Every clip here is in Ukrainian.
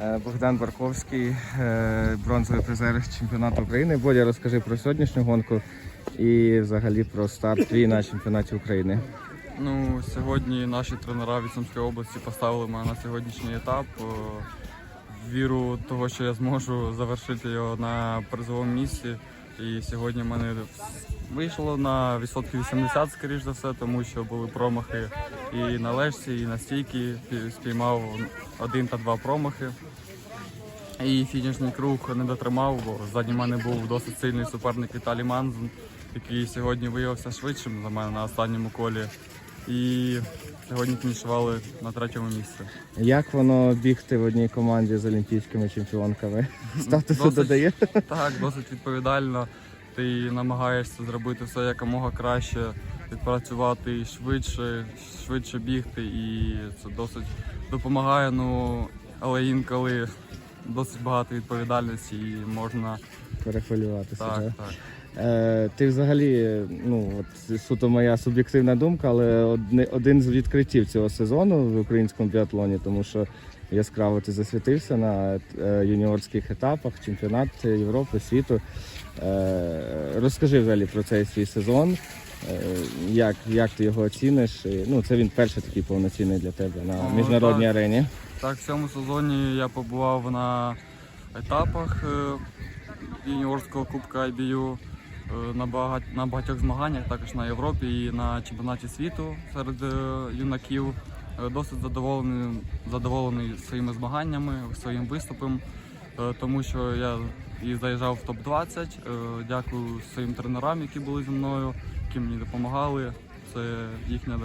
Е, Богдан Барковський, е, бронзовий призер чемпіонату України. Бодя, розкажи про сьогоднішню гонку і взагалі про старт твій на чемпіонаті України. Ну, сьогодні наші тренера від Сумської області поставили мене на сьогоднішній етап. Е, Віру того, що я зможу завершити його на призовому місці. І сьогодні в мене вийшло на відсотки 80, скоріш за все, тому що були промахи і на лежці, і на стійки. Спіймав один та два промахи. І фінішний круг не дотримав, бо ззаді мене був досить сильний суперник Віталій Манзен, який сьогодні виявився швидшим за мене на останньому колі. І сьогодні фінішували на третьому місці. Як воно бігти в одній команді з олімпійськими чемпіонками? Статусу Досить. додає? Так, досить відповідально. Ти намагаєшся зробити все якомога краще, відпрацювати швидше, швидше бігти, і це досить допомагає. Ну але інколи досить багато відповідальності і можна Перехвилюватися. так, так. Е, ти взагалі, ну от суто моя суб'єктивна думка, але одне- один з відкриттів цього сезону в українському біатлоні, тому що яскраво ти засвітився на е, юніорських етапах, чемпіонат Європи, світу. Е, розкажи взагалі про цей свій сезон. Як, як ти його оціниш? Ну, це він перший такий повноцінний для тебе на О, міжнародній так. арені. Так, в цьому сезоні я побував на етапах юніорського кубка IBU, на, багать, на багатьох змаганнях, також на Європі і на чемпіонаті світу серед е, юнаків. Е, Досить задоволений, задоволений своїми змаганнями, своїм виступом, е, тому що я і заїжджав в топ-20. Е, Дякую своїм тренерам, які були зі мною, які мені допомагали. Це їхня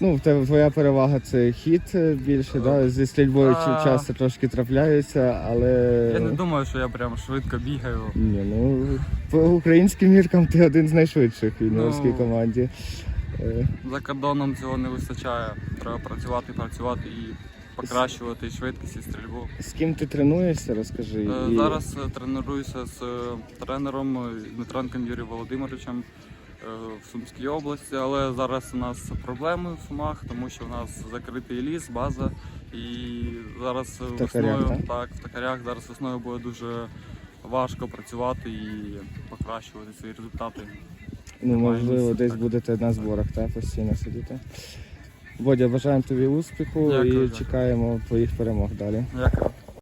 Ну, в тебе твоя перевага це хід е, більше, да? зі стрільбою А. часто трошки трапляються, але. Я не думаю, що я прям швидко бігаю. Ні, ну по українським міркам ти один з найшвидших в юніорській Ну. команді. Е, За кордоном цього не вистачає. Треба працювати, працювати і покращувати і швидкість і стрільбу. З ким ти тренуєшся, розкажи. Е, І Зараз е, тренуюся з е, тренером е, Дмитренком Юрієм Володимировичем е, в Сумській області, але зараз у нас проблеми в Сумах, тому що в нас закритий ліс, база. І зараз е, Токарях, весною так? так, в токарях зараз весною буде дуже важко працювати і покращувати свої результати. ну, можливо, десь так. будете на зборах та, постійно сидіти. Бодя, бажаємо тобі успіху Дякую, і дякую. чекаємо твоїх перемог далі. Дякую.